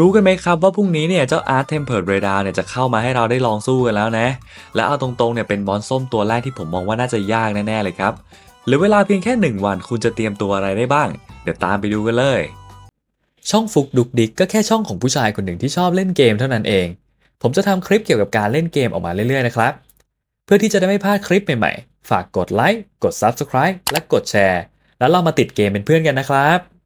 รู้กันไหมครับว่าพรุ่งนี้เนี่ยเจ้า Art Tempered Radar เนี่ยจะเข้ามาให้เราได้ลองสู้กันแล้วนะ และเอาตรงๆเนี่ยเป็นบอสส้มตัวแรกที่ผมมองว่าน่าจะยากแน่ๆเลยครับหรือเวลาเพียงแค่ 1 วันคุณจะเตรียมตัวอะไรได้บ้าง เดี๋ยวตามไปดูกันเลย ช่องฟุกดุกดิกก็แค่ช่องของผู้ชายคนหนึ่งที่ชอบเล่นเกมเท่านั้นเอง ผมจะทำคลิปเกี่ยวกับการเล่นเกมออกมาเรื่อยๆนะครับ เพื่อที่จะได้ไม่พลาดคลิปใหม่ๆ ฝากกดไลค์กด Subscribe และกดแชร์ แล้วเรามาติดเกมเป็นเพื่อนกันนะครับ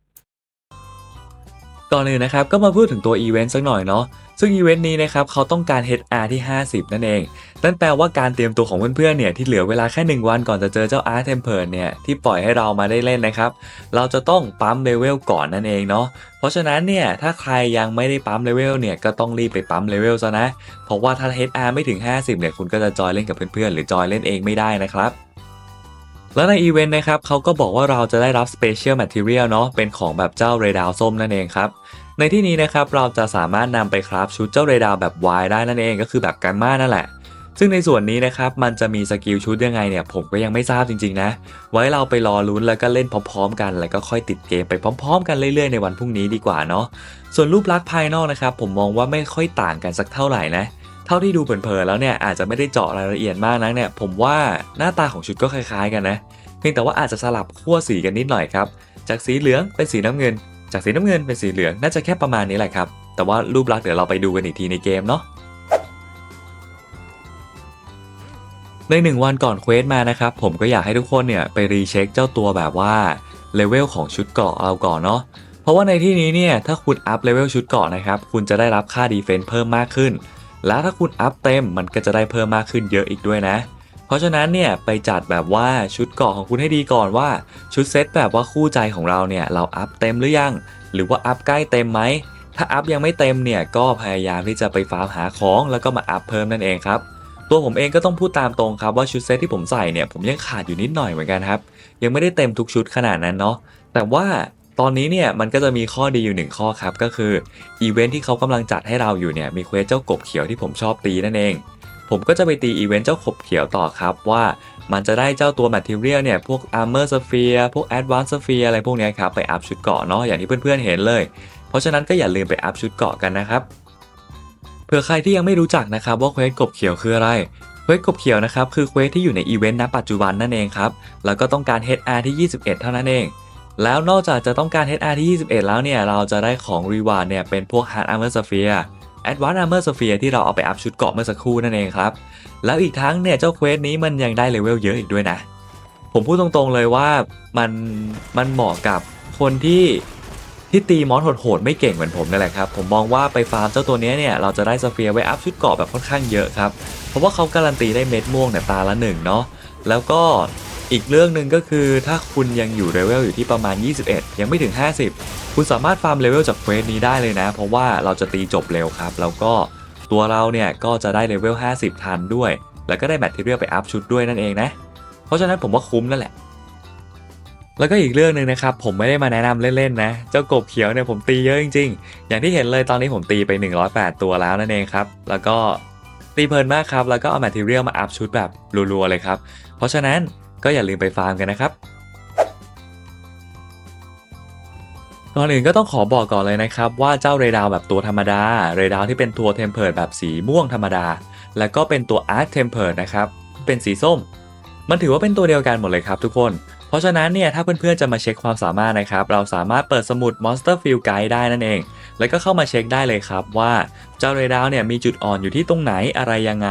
ก่อนอื่นนะครับก็มาพูดถึงตัวอีเวนต์สักหน่อยเนาะซึ่งอีเวนต์นี้นะครับเขาต้องการ HR ที่ 50 นั่นเอง นั่นแปลว่าการเตรียมตัวของเพื่อนๆเนี่ยที่เหลือเวลาแค่ 1 วันก่อนจะเจอเจ้า Art Tempered เนี่ยที่ปล่อยให้เรามาได้เล่นนะครับ เราจะต้องปั๊มเลเวลก่อนนั่นเองเนาะเพราะฉะนั้นเนี่ยถ้าใครยังไม่ได้ปั๊มเลเวลเนี่ยก็ต้องรีบไปปั๊มเลเวลซะนะ เพราะว่าถ้า HR ไม่ถึง 50เนี่ยคุณก็จะจอยเล่นกับเพื่อนๆหรือจอยเล่นเองไม่ได้นะครับ แล้วในอีเวนต์นะครับเขาก็บอกว่าเราจะได้รับ Special Material เนาะเป็นของแบบเจ้าเรดาวส้มนั่นเองครับในที่นี้นะครับเราจะสามารถนำไปคราฟชุดเจ้าเรดาวแบบวายได้นั่นเองก็คือแบบกันมานั่นแหละ ซึ่งในส่วนนี้นะครับมันจะมีสกิลชุดยังไงเนี่ยผมก็ยังไม่ทราบจริงๆนะ ไว้เราไปรอลุ้นแล้วก็เล่นพร้อมๆ กัน แล้วก็ค่อยติดเกมไปพร้อม ๆ กันเรื่อยๆในวันพรุ่งนี้ดีกว่าเนาะส่วนรูปลักษณ์ภายนอกนะครับผมมองว่าไม่ค่อยต่างกันสักเท่าไหร่นะเเท่าที่ดูเผินๆแล้วเนี่ยอาจจะไม่ได้เจาะรายละเอียดมากนักเนี่ยผมว่าหน้าตาของชุดก็คล้ายๆกันนะเพียงแต่ว่าอาจจะสลับขั้วสีกันนิดหน่อยครับจากสีเหลืองเป็นสีน้ำเงิน จากสีน้ำเงินเป็นสีเหลืองน่าจะแค่ประมาณนี้แหละครับแต่ว่ารูปลักษณ์เดี๋ยวเราไปดูกันอีกทีในเกมเนาะในหนึ่งวันก่อนเควสมานะครับผมก็อยากให้ทุกคนเนี่ยไปรีเช็คเจ้าตัวแบบว่าเลเวลของชุดเกราะเราก่อนเนาะเพราะว่าในที่นี้เนี่ยถ้าคุณอัพเลเวลชุดเกราะนะครับคุณจะได้รับค่าดีเฟนส์เพิ่มมากขึ้น และถ้าคุณอัพเต็มมันก็จะได้เพิ่มมากขึ้นเยอะอีกด้วยนะ เพราะฉะนั้นเนี่ยไปจัดแบบว่าชุดเกราะของคุณให้ดีก่อนว่า ชุดเซตแบบว่าคู่ใจของเราเนี่ยเราอัพเต็มหรือยัง หรือว่าอัพใกล้เต็มไหมถ้าอัพยังไม่เต็มเนี่ยก็พยายามที่จะไปฟาร์มหาของแล้วก็มาอัพเพิ่มนั่นเองครับตัวผมเองก็ต้องพูดตามตรงครับว่าชุดเซตที่ผมใส่เนี่ยผมยังขาดอยู่นิดหน่อยเหมือนกันครับ ยังไม่ได้เต็มทุกชุดขนาดนั้นเนาะแต่ว่า ตอนนี้เนี่ยมันก็จะมีข้อดีอยู่หนึ่งข้อครับ ก็คืออีเวนท์ที่เขากำลังจัดให้เราอยู่เนี่ยมีเควสเจ้ากบเขียวที่ผมชอบตีนั่นเอง ผมก็จะไปตีอีเวนต์เจ้าขบเขียวต่อครับ ว่ามันจะได้เจ้าตัว Material เนี่ยพวก Armor Sphere พวก Advanced Sphere อะไรพวกนี้ครับไปอัพชุดเกาะเนาะอย่างที่เพื่อนๆเห็นเลย เพราะฉะนั้นก็อย่าลืมไปอัพชุดเกาะกันนะครับเผื่อใครที่ยังไม่รู้จักนะครับว่าเควสกบเขียวคืออะไรเควสกบเขียวนะครับคือเควสที่อยู่ในอีเวนต์ณปัจจุบันนั่นเองครับแล้วก็ต้องการ HR ที่ 21 เท่านั้นเอง แล้วนอกจากจะต้องการ HR ที่ 21 แล้วเนี่ย เราจะได้ของ Reward เนี่ยเป็นพวก Hard Armor Sphere Advanced Armor Sphere ที่เราเอาไปอัพชุดเกาะเมื่อสักครู่นั่นเองครับ แล้วอีกทั้งเนี่ยเจ้าเควสนี้มันยังได้เลเวลเยอะอีกด้วยนะ ผมพูดตรงๆเลยว่ามันมันเหมาะกับคนที่ที่ตีมอนโหดๆไม่เก่งเหมือนผมนั่นแหละครับ ผมมองว่าไปฟาร์มเจ้าตัวเนี้ยเนี่ยเราจะได้สเฟียร์ไว้อัพชุดเกาะแบบค่อนข้างเยอะครับ เพราะว่าเขาการันตีได้เม็ดม่วงเนี่ยตาละหนึ่งเนาะแล้วก็ อีกเรื่องหนึ่งก็คือถ้าคุณยังอยู่เลเวลอยู่ที่ประมาณ 21 ยังไม่ถึง 50 คุณสามารถฟาร์มเลเวลจากเควสนี้ได้เลยนะ เพราะว่าเราจะตีจบเร็วครับ แล้วก็ตัวเราเนี่ยก็จะได้เลเวล 50 ทันด้วย แล้วก็ได้แมทเทียลไปอัพชุดด้วยนั่นเองนะ เพราะฉะนั้นผมว่าคุ้มนั่นแหละ แล้วก็อีกเรื่องหนึ่งนะครับ ผมไม่ได้มาแนะนำเล่นๆนะ เจ้ากบเขียวเนี่ยผมตีเยอะจริง ๆ อย่างที่เห็นเลยตอนนี้ผมตีไป 108 ตัวแล้วนั่นเองครับ แล้วก็ตีเพลินมากครับ แล้วก็เอาแมทเทียลมาอัพชุดแบบรัวๆเลยครับ เพราะฉะนั้น ก็อย่าลืมไปฟาร์มกันนะครับก่อนอื่นก็ต้องขอบอกก่อนเลยนะครับ ว่าเจ้าเรดาวแบบตัวธรรมดา เรดาวที่เป็นตัวเทมเพลตแบบสีม่วงธรรมดา แล้วก็เป็นตัวอาร์ตเทมเพลตนะครับ เป็นสีส้ม มันถือว่าเป็นตัวเดียวกันหมดเลยครับทุกคน เพราะฉะนั้นเนี่ยถ้าเพื่อนๆจะมาเช็คความสามารถนะครับ เราสามารถเปิดสมุด Monster Field Guide ได้นั่นเอง แล้วก็เข้ามาเช็คได้เลยครับว่าเจ้าเรดาวเนี่ยมีจุดอ่อนอยู่ที่ตรงไหนอะไรยังไง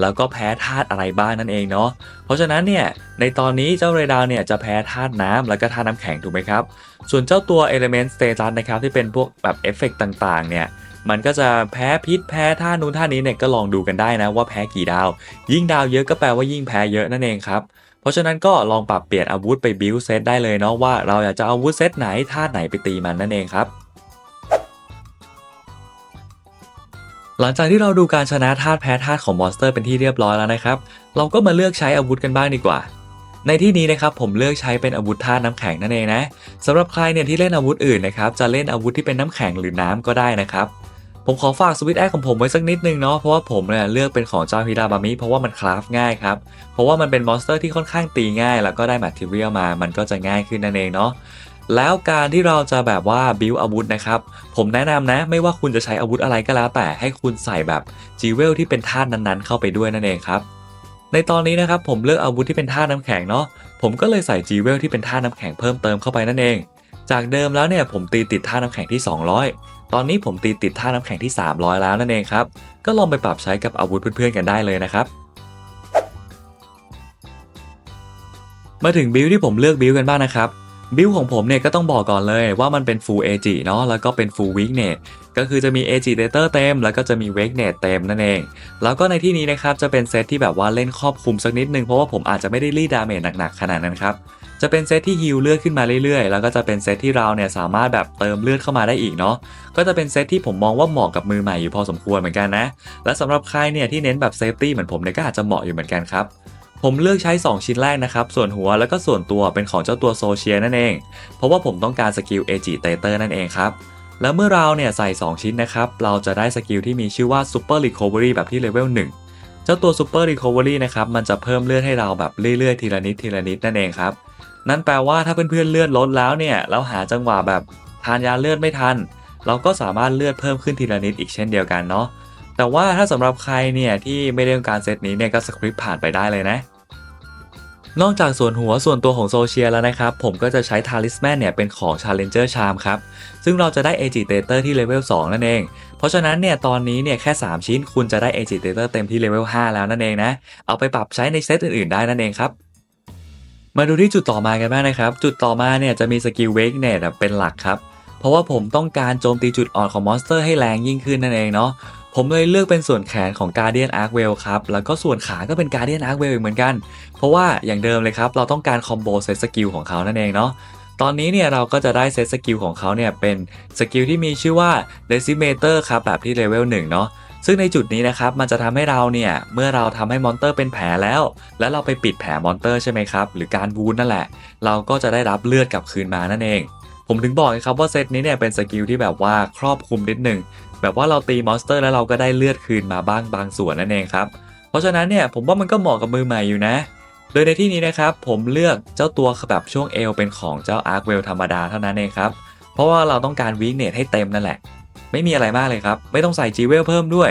แล้วก็แพ้ธาตุอะไรบ้างนั่นเองเนาะเพราะฉะนั้นเนี่ยในตอนนี้เจ้าเรดาวเนี่ยจะแพ้ธาตุน้ำแล้วก็ธาตุน้ำแข็งถูกไหมครับ ส่วนเจ้าตัว Element Status นะครับที่เป็นพวกแบบเอฟเฟกต่างๆเนี่ยมันก็จะแพ้พิษแพ้ท่านู้นท่านี้เนี่ยก็ลองดูกันได้นะว่าแพ้กี่ดาว ยิ่งดาวเยอะก็แปลว่ายิ่งแพ้เยอะนั่นเองครับเพราะฉะนั้นก็ลองปรับเปลี่ยนอาวุธไปบิวเซตได้เลยเนาะว่าเราอยากจะอาอาวุธเซตไหนท่าไหนไปตีมันนั่นเองครับ หลังจากที่เราดูการชนะธาตุแพ้ธาตุของมอนสเตอร์เป็นที่เรียบร้อยแล้วนะครับ เราก็มาเลือกใช้อาวุธกันบ้างดีกว่า ในที่นี้นะครับผมเลือกใช้เป็นอาวุธธาตุน้ำแข็งนั่นเองนะสำหรับใครเนี่ยที่เล่นอาวุธอื่นนะครับจะเล่นอาวุธที่เป็นน้ำแข็งหรือน้ำก็ได้นะครับผมขอฝากสวิตแอคของผมไว้สักนิดนึงเนาะเพราะว่าผมเนี่ยเลือกเป็นของเจ้าฮิราบามิเพราะว่ามันคราฟง่ายครับเพราะว่ามันเป็นมอนสเตอร์ที่ค่อนข้างตีง่าย แล้วก็ได้แมทเทียลมา มันก็จะง่ายขึ้นนั่นเองเนาะ แล้วการที่เราจะแบบว่าบิวอาวุธนะครับ ผมแนะนำนะ ไม่ว่าคุณจะใช้อาวุธอะไรก็แล้ว แต่ให้คุณใส่แบบจีเวลที่เป็นธาตุนั้นๆ เข้าไปด้วยนั่นเองครับ ในตอนนี้นะครับผมเลือกอาวุธที่เป็นธาตุน้ำแข็งเนาะผมก็เลยใส่จีเวลที่เป็นธาตุน้ำแข็งเพิ่มเติมเข้าไปนั่นเอง จากเดิมแล้วเนี่ยผมตีติดธาตุน้ำแข็งที่ 200 ตอนนี้ผมตีติดธาตุน้ำแข็งที่ 300 แล้วนั่นเองครับก็ลองไปปรับใช้กับอาวุธเพื่อนๆกันได้เลยนะครับมาถึงบิลที่ผมเลือกบิลกันบ้างนะครับ บิลของผมเนี่ยก็ต้องบอกก่อนเลยว่ามันเป็น Full AG เนาะแล้วก็เป็น Full Weakness ก็คือจะมี AG Data เต็ม แล้วก็จะมี Weakness เต็มนั่นเอง แล้วก็ในที่นี้นะครับจะเป็นเซตที่แบบว่าเล่นครอบคลุมสักนิดนึงเพราะว่าผมอาจจะไม่ได้รีดดาเมจหนักๆขนาดนั้นครับจะเป็นเซตที่ฮิลเลือดขึ้นมาเรื่อยๆ แล้วก็จะเป็นเซตที่เราเนี่ยสามารถแบบเติมเลือดเข้ามาได้อีกเนาะ ก็จะเป็นเซตที่ผมมองว่าเหมาะกับมือใหม่อยู่พอสมควรเหมือนกันนะ และสำหรับใครเนี่ยที่เน้นแบบเซฟตี้เหมือนผมเนี่ยก็อาจจะเหมาะอยู่เหมือนกันครับ ผมเลือกใช้ 2 ชิ้นแรกนะครับ ส่วนหัวแล้วก็ส่วนตัวเป็นของเจ้าตัวโซเชียนั่นเอง เพราะว่าผมต้องการสกิลเอจิเตเตอร์นั่นเองครับ แล้วเมื่อเราเนี่ยใส่ 2 ชิ้นนะครับ เราจะได้สกิลที่มีชื่อว่า Super Recovery แบบที่เลเวล1 เจ้าตัว Super Recovery นะครับ มันจะเพิ่มเลือดให้เราแบบเรื่อยๆ ทีละนิดทีละนิดนั่นเองครับ นั่นแปลว่าถ้าเพื่อนๆเลือดลดแล้วเนี่ยแล้วหาจังหวะแบบทานยาเลือดไม่ทัน เราก็สามารถเลือดเพิ่มขึ้นทีละนิดอีกเช่นเดียวกันเนาะแต่ว่าถ้าสำหรับใครเนี่ยที่ไม่ได้ต้องการเซตนี้เนี่ยก็สคริปต์ผ่านไปได้เลยนะ นอกจากส่วนหัวส่วนตัวของโซเชียแล้วนะครับ ผมก็จะใช้ทาลิสแมนเนี่ยเป็นของ Challenger Charm ครับ ซึ่งเราจะได้ Agitator ที่เลเวล2นั่นเอง เพราะฉะนั้นเนี่ยตอนนี้เนี่ยแค่ 3 ชิ้นคุณจะได้ Agitator เต็มที่เลเวล5แล้วนั่นเองนะ เอาไปปรับใช้ในเซตอื่นๆได้นั่นเองครับมาดูที่จุดต่อมากันบ้างนะครับ จุดต่อมาเนี่ยจะมีสกิลเวกเนตเป็นหลักครับ เพราะว่าผมต้องการโจมตีจุดอ่อนของมอนสเตอร์ให้แรงยิ่งขึ้นนั่นเองเนาะ ผมเลยเลือกเป็นส่วนแขนของ Guardian Arkwell ครับ แล้วก็ส่วนขาก็เป็น Guardian Arkwell อีกเหมือนกัน เพราะว่าอย่างเดิมเลยครับ เราต้องการคอมโบเซตสกิลของเขานั่นเองเนาะตอนนี้เนี่ยเราก็จะได้เซตสกิลของเขาเนี่ยเป็นสกิลที่มีชื่อว่า Decimator ครับแบบที่เลเวล1เนาะซึ่งในจุดนี้นะครับมันจะทำให้เราเนี่ยเมื่อเราทำให้มอนเตอร์เป็นแผลแล้ว แล้วเราไปปิดแผลมอนเตอร์ใช่ไหมครับหรือการวูนนั่นแหละ เราก็จะได้รับเลือดกลับคืนมานั่นเอง ผมถึงบอกไงครับว่าเซตนี้เนี่ยเป็นสกิลที่แบบว่าครอบคลุมนิดหนึ่ง แบบว่าเราตีมอนสเตอร์แล้วเราก็ได้เลือดคืนมาบ้างบางส่วนนั่นเองครับ เพราะฉะนั้นเนี่ยผมว่ามันก็เหมาะกับมือใหม่อยู่นะ โดยในที่นี้นะครับผมเลือกเจ้าตัวแบบช่วงเอวเป็นของเจ้าอาร์คเวลธรรมดาเท่านั้นเองครับ เพราะว่าเราต้องการวีคเนตให้เต็มนั่นแหละ ไม่มีอะไรมากเลยครับ ไม่ต้องใส่จีเวลเพิ่มด้วย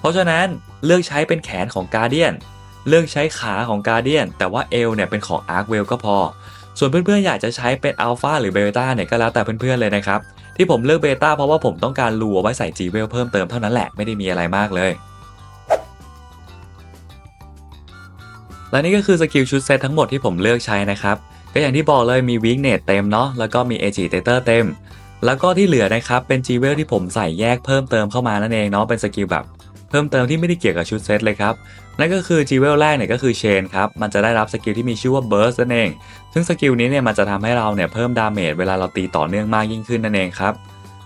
เพราะฉะนั้นเลือกใช้เป็นแขนของการเดียนเลือกใช้ขาของการเดียนแต่ว่าเอวเนี่ยเป็นของอาร์คเวลก็พอ ส่วนเพื่อนๆอยากจะใช้เป็นอัลฟาหรือเบต้าเนี่ยก็แล้วแต่เพื่อนๆเลยนะครับ ที่ผมเลือกเบต้าเพราะว่าผมต้องการรูเอาไว้ใส่จีเวลเพิ่มเติมเท่านั้นแหละไม่ได้มีอะไรมากเลยและนี่ก็คือสกิลชุดเซตทั้งหมดที่ผมเลือกใช้นะครับ ก็อย่างที่บอกเลยมีวิกเนตเต็มเนาะแล้วก็มีเอจิเตเตอร์เต็ม แล้วก็ที่เหลือนะครับเป็นจีเวลที่ผมใส่แยกเพิ่มเติมเข้ามานั่นเองเนาะเป็นสกิลแบบ เพิ่มเติมที่ไม่ได้เกี่ยวกับชุดเซตเลยครับ นั่นก็คือจีเวลแรกเนี่ยก็คือเชนครับ มันจะได้รับสกิลที่มีชื่อว่าเบิร์สนั่นเอง ซึ่งสกิลนี้เนี่ยมันจะทำให้เราเนี่ยเพิ่มดาเมจเวลาเราตีต่อเนื่องมากยิ่งขึ้นนั่นเองครับ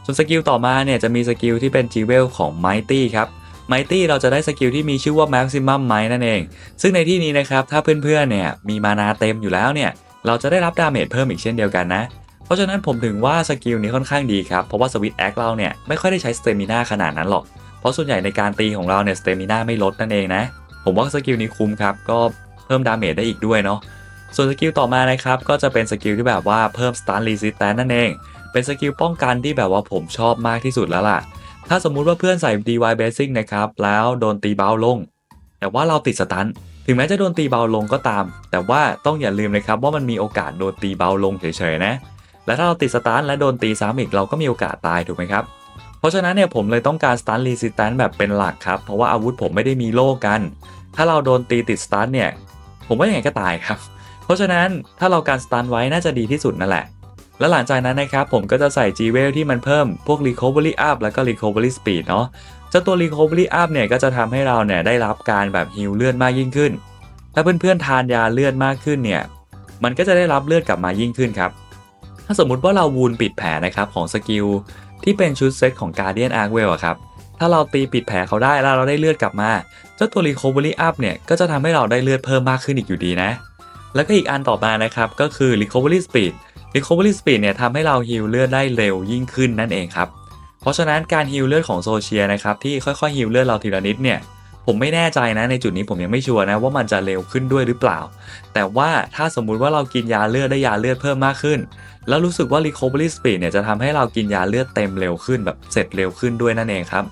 ส่วนสกิลต่อมาเนี่ยจะมีสกิลที่เป็นจีเวลของไมตี้ครับไมตี้เราจะได้สกิลที่มีชื่อว่า Maximum Might นั่นเอง ซึ่งในที่นี้นะครับ ถ้าเพื่อนๆ เนี่ยมีมานาเต็มอยู่แล้วเนี่ย เราจะได้รับดาเมจเพิ่มอีกเช่นเดียวกันนะ เพราะฉะนั้นผมถึงว่าสกิลนี้ค่อนข้างดีครับ เพราะว่าสวิตแอคเราเนี่ยไม่ค่อยได้ใช้สเตมินาขนาดนั้นหรอก เพราะส่วนใหญ่ในการตีของเราเนี่ยสเตมิน่าไม่ลดนั่นเองนะ ผมว่าสกิลนี้คุ้มครับ ก็เพิ่มดาเมจได้อีกด้วยเนาะ ส่วนสกิลต่อมานะครับ ก็จะเป็นสกิลที่แบบว่าเพิ่ม Stun Resistance นั่นเอง เป็นสกิลป้องกันที่แบบว่าผมชอบมากที่สุดแล้วล่ะ ถ้าสมมุติว่าเพื่อนใส่ DY Basic นะครับ แล้วโดนตีเบาลง แต่ว่าเราติดสตันถึงแม้จะโดนตีเบาลงก็ตาม แต่ว่าต้องอย่าลืมนะครับว่ามันมีโอกาสโดนตีเบาลงเฉยๆนะ และถ้าเราติดสตันและโดนตีซ้ำอีกเราก็มีโอกาสตายถูกไหมครับ เพราะฉะนั้นเนี่ยผมเลยต้องการสตันรีสิสแตนแบบเป็นหลักครับ เพราะว่าอาวุธผมไม่ได้มีโล่กัน ถ้าเราโดนตีติดสตันเนี่ย ผมว่ายังไงก็ตายครับ เพราะฉะนั้นถ้าเราการสตันไว้น่าจะดีที่สุดนั่นแหละ และหลังจากนั้นนะครับผมก็จะใส่ G w e l ที่มันเพิ่มพวก Recovery Up แล้วก็ Recovery Speed เนาะเจ้าตัว Recovery Up เนี่ยก็จะทำให้เราเนี่ยได้รับการแบบฮิลเลือดมากยิ่งขึ้น ถ้าเพื่อนๆทานยาเลือดมากขึ้นเนี่ยมันก็จะได้รับเลือดกลับมายิ่งขึ้นครับ ถ้าสมมุติว่าเราวูนปิดแผลนะครับของสกิล ที่เป็นชุดเซตของ Guardian a r c w e l l อะครับ ถ้าเราตีปิดแผลเขาได้แล้วเราได้เลือดกลับมา เจ้าตัว Recovery Up เนี่ยก็จะทำให้เราได้เลือดเพิ่มมากขึ้นอีกอยู่ดีนะ แล้วก็อีกอันต่อมานะครับก็คือ Recovery Speed Recovery Speed เนี่ยทำให้เราฮิลเลือดได้เร็วยิ่งขึ้นนั่นเองครับ เพราะฉะนั้นการฮิลเลือดของโซเชียนะครับที่ค่อยๆฮิลเลือดเราทีละนิดเนี่ย ผมไม่แน่ใจนะในจุดนี้ผมยังไม่ชัวร์นะว่ามันจะเร็วขึ้นด้วยหรือเปล่า แต่ว่าถ้าสมมุติว่าเรากินยาเลือดได้ยาเลือดเพิ่มมากขึ้น แล้วรู้สึกว่า recovery speed เนี่ยจะทำให้เรากินยาเลือดเต็มเร็วขึ้นแบบเสร็จเร็วขึ้นด้วยนั่นเองครับ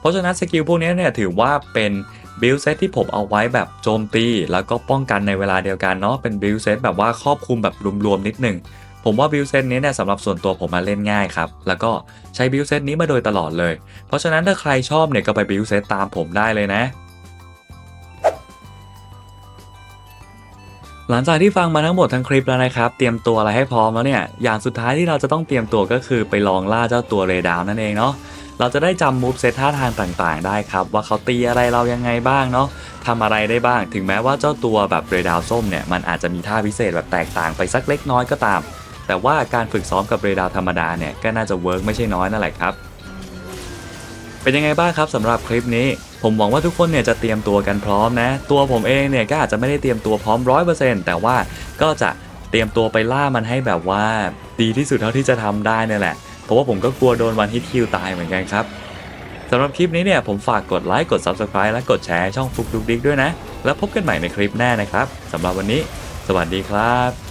เพราะฉะนั้นสกิลพวกนี้เนี่ยถือว่าเป็นบิลเซตที่ผมเอาไว้แบบโจมตี แล้วก็ป้องกันในเวลาเดียวกันเนาะเป็นบิลเซตแบบว่าครอบคลุมแบบรวมๆนิดหนึ่ง ผมว่าบิลเซตนี้เนี่ยสำหรับส่วนตัวผมมาเล่นง่ายครับ แล้วก็ใช้บิลเซตนี้มาโดยตลอดเลย เพราะฉะนั้นถ้าใครชอบเนี่ยก็ไปบิลเซตตามผมได้เลยนะหลังจากที่ฟังมาทั้งหมดทั้งคลิปแล้วนะครับ เตรียมตัวอะไรให้พร้อมแล้วเนี่ย อย่างสุดท้ายที่เราจะต้องเตรียมตัวก็คือไปลองล่าเจ้าตัวเรดาวนั่นเองเนาะ เราจะได้จำมูฟเซตท่าทางต่างๆ ได้ครับ ว่าเขาตีอะไรเรายังไงบ้างเนาะทำอะไรได้บ้าง ถึงแม้ว่าเจ้าตัวแบบเรดาวส้มเนี่ยมันอาจจะมีท่าพิเศษแบบแตกต่างไปสักเล็กน้อยก็ตาม แต่ว่าการฝึกซ้อมกับเรดาวธรรมดาเนี่ยก็น่าจะเวิร์กไม่ใช่น้อยนั่นแหละครับ เป็นยังไงบ้างครับสำหรับคลิปนี้ ผมหวังว่าทุกคนเนี่ยจะเตรียมตัวกันพร้อมนะ ตัวผมเองเนี่ยก็อาจจะไม่ได้เตรียมตัวพร้อมร้อยเปอร์เซ็นต์แต่ว่าก็จะเตรียมตัวไปล่ามันให้แบบว่าดีที่สุดเท่าที่จะทำได้เนี่ยแหละเพราะว่าผมก็กลัวโดนวันฮิตคิวตายเหมือนกันครับสำหรับคลิปนี้เนี่ยผมฝากกดไลค์กด Subscribe และกดแชร์ช่องฟุกดุกดิกด้วยนะ แล้วพบกันใหม่ในคลิปหน้านะครับสำหรับวันนี้ สวัสดีครับ